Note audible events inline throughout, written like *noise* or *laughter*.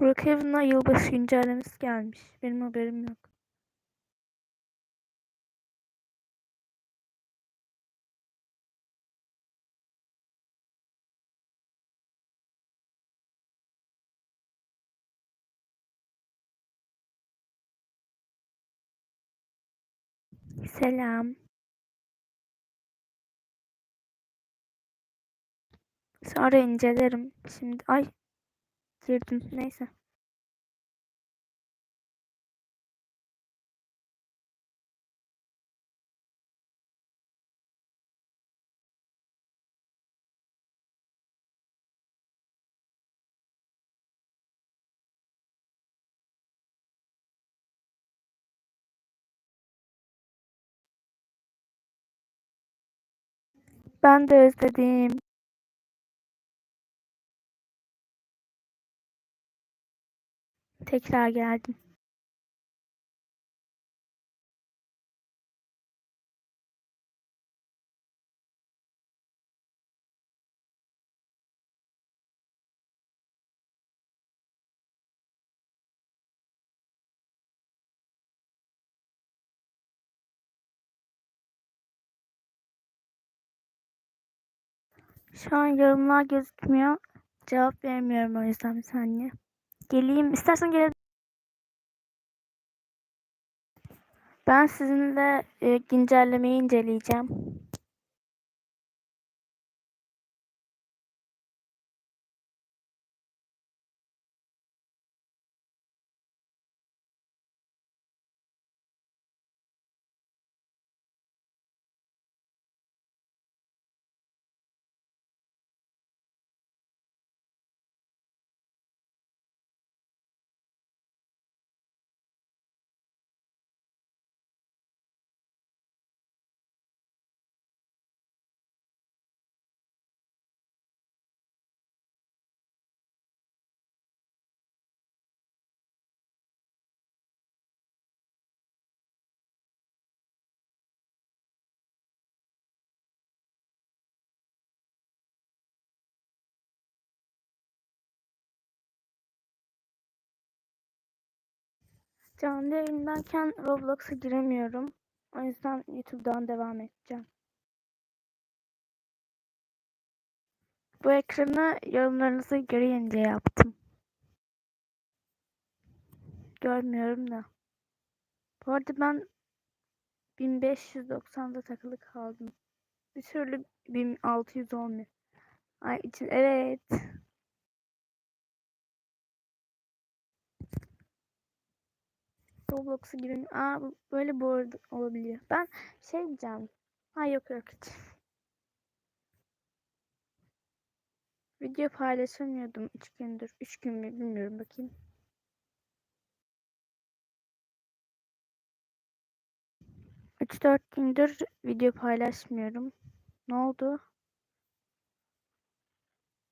Brookhaven'a yılbaşı güncellemesi gelmiş. Benim haberim yok. Selam. Sonra incelerim. Şimdi ay girdim. Neyse. Ben de özledim. Tekrar geldim. Şu an yorumlar gözükmüyor. Cevap vermiyorum o yüzden bir saniye. Geleyim. İstersen gel. Ben sizinle e, güncellemeyi inceleyeceğim. Canlı yayındayken Roblox'a giremiyorum. O yüzden YouTube'dan devam edeceğim. Bu ekranı yorumlarınızı göreyince yaptım. Görmüyorum da. Bu arada ben 1590'da takılı kaldım. Bir türlü 1600 olmuyor. Ay için evet. Roblox'a girin. Aa böyle bu arada olabiliyor. Ben şey diyeceğim. Ha yok yok hiç. *laughs* Video paylaşamıyordum 3 gündür. 3 gün mü bilmiyorum bakayım. Üç dört gündür video paylaşmıyorum. Ne oldu?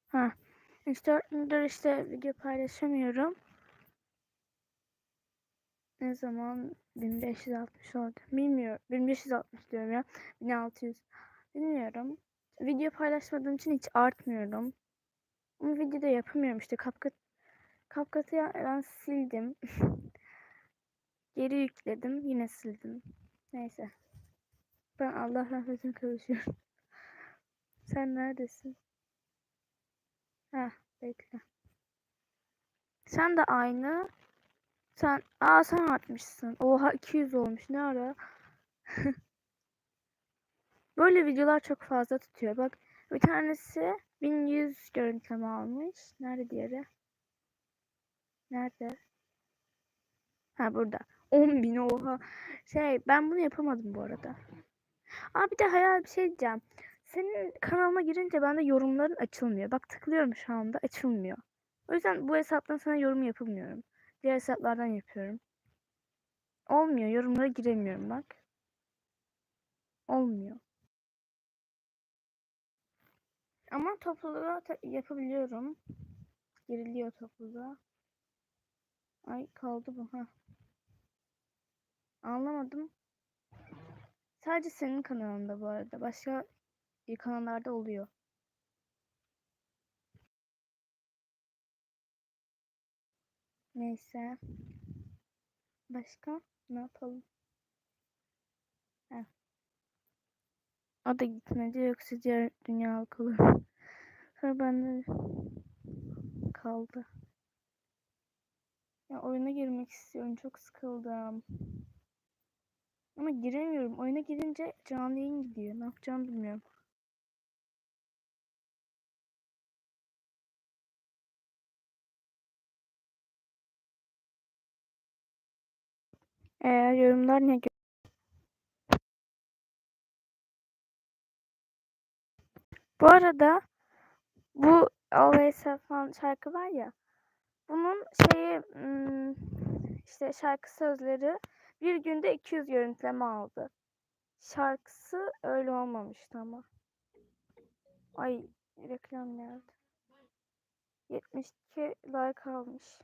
Ha. 3-4 gündür işte video paylaşamıyorum. Ne zaman 1560 oldu? Bilmiyorum. 1560 diyorum ya. 1600. Bilmiyorum. Video paylaşmadığım için hiç artmıyorum. Ama video da yapamıyorum işte. Kapkat Kapkat'ı ben sildim. *laughs* Geri yükledim. Yine sildim. Neyse. Ben Allah rahmetine kavuşuyorum. *laughs* Sen neredesin? Heh, bekle. Sen de aynı. Sen, aa sen artmışsın. Oha 200 olmuş. Ne ara? *laughs* Böyle videolar çok fazla tutuyor. Bak bir tanesi 1100 görüntüleme almış. Nerede diğeri? Nerede? Ha burada. 10.000 oha. Şey ben bunu yapamadım bu arada. Aa bir de hayal bir şey diyeceğim. Senin kanalına girince bende yorumların açılmıyor. Bak tıklıyorum şu anda açılmıyor. O yüzden bu hesaptan sana yorum yapamıyorum. Diğer hesaplardan yapıyorum. Olmuyor. Yorumlara giremiyorum bak. Olmuyor. Ama topluluğa yapabiliyorum. Giriliyor topluluğa. Ay kaldı bu ha. Anlamadım. Sadece senin kanalında bu arada. Başka kanallarda oluyor. Neyse. Başka ne yapalım? Heh. O da gitmedi yoksa diğer dünya kalır. *laughs* Sonra bende kaldı. Ya oyuna girmek istiyorum. Çok sıkıldım. Ama giremiyorum. Oyuna girince canlı yayın gidiyor. Ne yapacağımı bilmiyorum. Eğer yorumlar ne Bu arada bu Always falan şarkı var ya. Bunun şeyi işte şarkı sözleri bir günde 200 görüntüleme aldı. Şarkısı öyle olmamıştı ama. Ay reklam geldi. 72 like almış.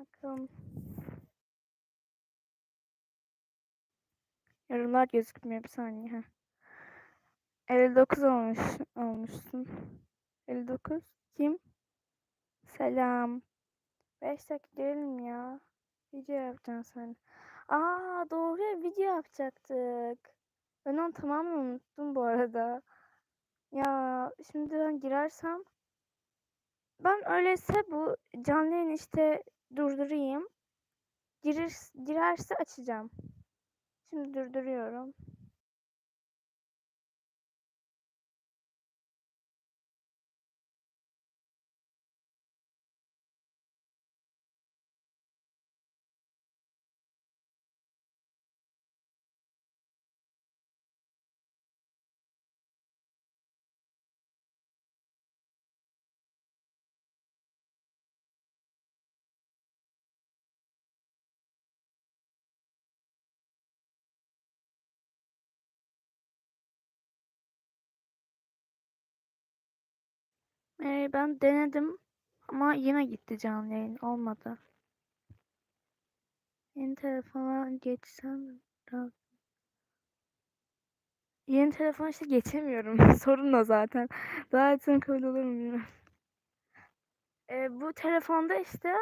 Bakalım. Yorumlar gözükmüyor bir saniye. Heh. 59 olmuş olmuşsun. 59 kim? Selam. 5 dakika değilim ya. Video yapacağım sen. Aa doğru ya video yapacaktık. Ben onu tamamen unuttum bu arada. Ya şimdi ben girersem ben öyleyse bu canlı yayın işte durdurayım. Girir, girerse açacağım. Şimdi durduruyorum. Ee, ben denedim ama yine gitti canlı yayın olmadı. Yeni telefona geçsem. Yeni telefon işte geçemiyorum. *laughs* Sorun o zaten. Daha etsin kabul olur mu bilmiyorum. Ee, bu telefonda işte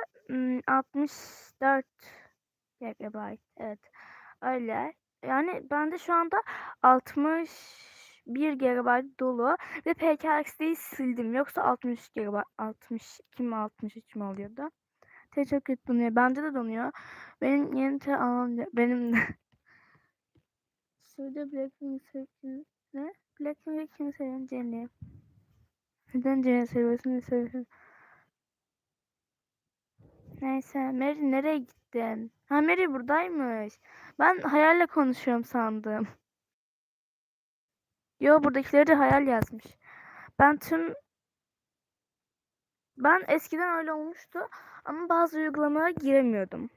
64 GB. Evet. Öyle. Yani bende şu anda 60 1 GB dolu ve PKXD'yi sildim. Yoksa 60 GB 62 mi 63 mi oluyordu? Te çok kötü donuyor. Bende de donuyor. Benim yeni te alan benim de. *laughs* Şurada Blackpink sevgisi ne? Blackpink'i kim seviyor? Jennie. Neden Jennie seviyorsun? seviyorsun? Neyse. Mary nereye gittin? Ha Mary buradaymış. Ben hayalle konuşuyorum sandım. Yo buradakileri de hayal yazmış. Ben tüm ben eskiden öyle olmuştu ama bazı uygulamalara giremiyordum.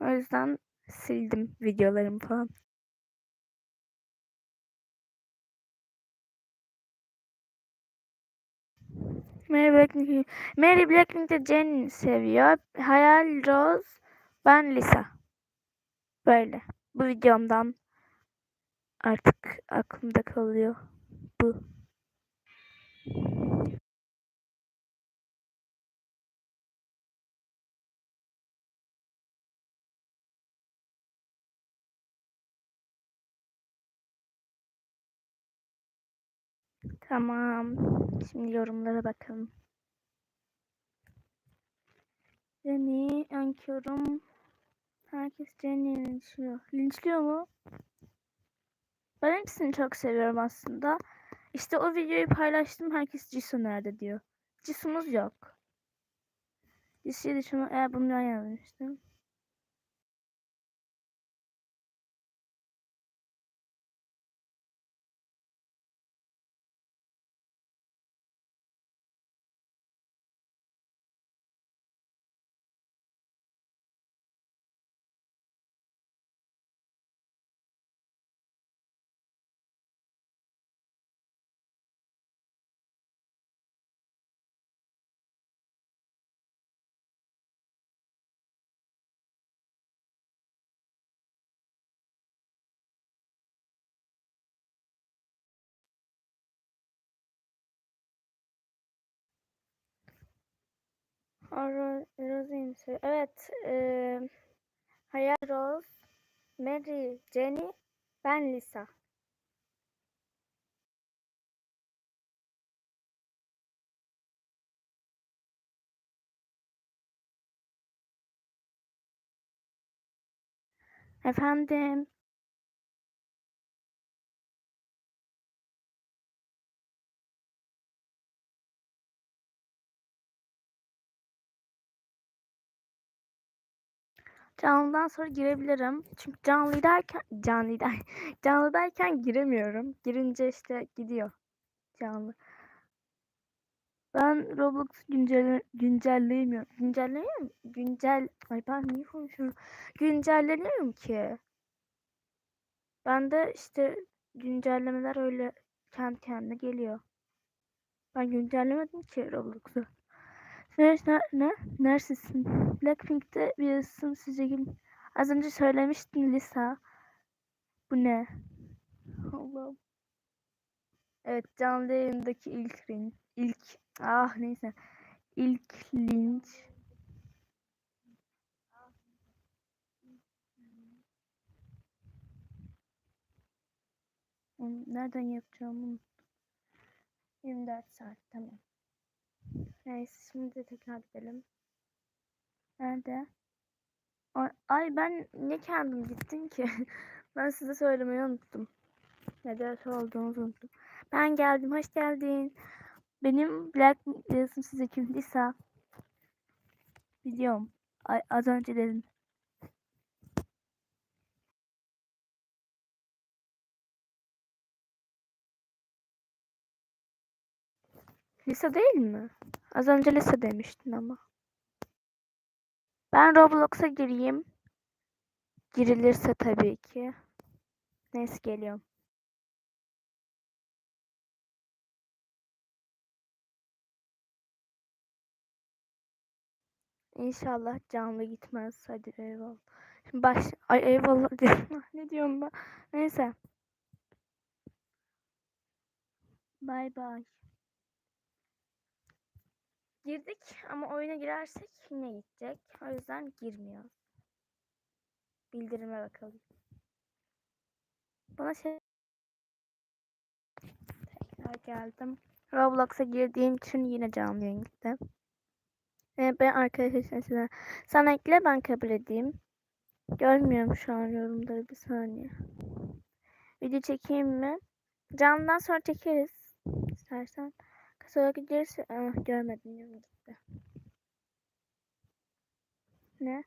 O yüzden sildim videolarımı falan. Mary Blackpink, Mary Blackpink de Jen seviyor. Hayal Rose, ben Lisa. Böyle. Bu videomdan artık aklımda kalıyor bu. Tamam. Şimdi yorumlara bakalım. Jenny, Ankyyorum. Herkes Jenny'yi linçliyor. Linçliyor mu? Ben hepsini çok seviyorum aslında. İşte o videoyu paylaştım. Herkes Jisoo nerede diyor. Jisoo'muz yok. Jisoo'yu şunu eğer bundan yazmıştım. Rose'yim. Evet. E, Hayal Rose, Mary, Jenny, ben Lisa. Efendim. Canlıdan sonra girebilirim. Çünkü canlı derken canlı der, *laughs* canlı derken giremiyorum. Girince işte gidiyor canlı. Ben Roblox güncel güncelleyemiyorum. Güncelleyemiyorum. Güncel ay ben niye konuşuyorum? Güncellemiyorum ki. Ben de işte güncellemeler öyle kendi kendine geliyor. Ben güncellemedim ki Roblox'u. Ne, ne, ne? Neredesin? Blackpink'te bir isim size gün. Az önce söylemiştin Lisa. Bu ne? Allah'ım. Evet canlı yayındaki ilk ring. İlk ah neyse. İlk linç. Nereden yapacağım bunu? 24 saat tamam. Neyse şimdi de tekrar gidelim. Nerede? Ay, ben ne kendim gittim ki? *laughs* ben size söylemeyi unuttum. Neden olduğunuzu unuttum. Ben geldim. Hoş geldin. Benim Black yazım size kim Lisa. Biliyorum. Ay, az önce dedim. Lisa değil mi? Az önce Lisa demiştin ama. Ben Roblox'a gireyim. Girilirse tabii ki. Neyse geliyorum. İnşallah canlı gitmez. Hadi eyvallah. Şimdi baş... Ay eyvallah *laughs* diyorum. ne diyorum ben? Neyse. Bay bay. Girdik ama oyuna girersek yine gidecek. O yüzden girmiyor. Bildirime bakalım. Bana şey tekrar geldim. Roblox'a girdiğim için yine canlı yayın gitti. Ee, ben arkadaşlar size sen ekle ben kabul edeyim. Görmüyorum şu an yorumları bir saniye. Video çekeyim mi? Canlıdan sonra çekeriz. İstersen. Kasaya giderse ah, görmedim yorum gitti. Ne?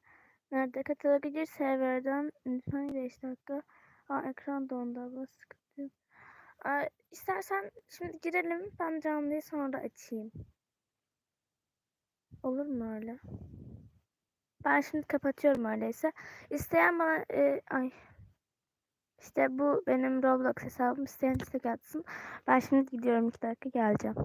Nerede kataloga gir serverden lütfen 5 dakika. Aa ekran dondu abla sıkıntı. Aa, istersen şimdi girelim ben canlıyı sonra açayım. Olur mu öyle? Ben şimdi kapatıyorum öyleyse. İsteyen bana e, ay işte bu benim Roblox hesabım. İsteyen istek atsın. Ben şimdi gidiyorum 2 dakika geleceğim.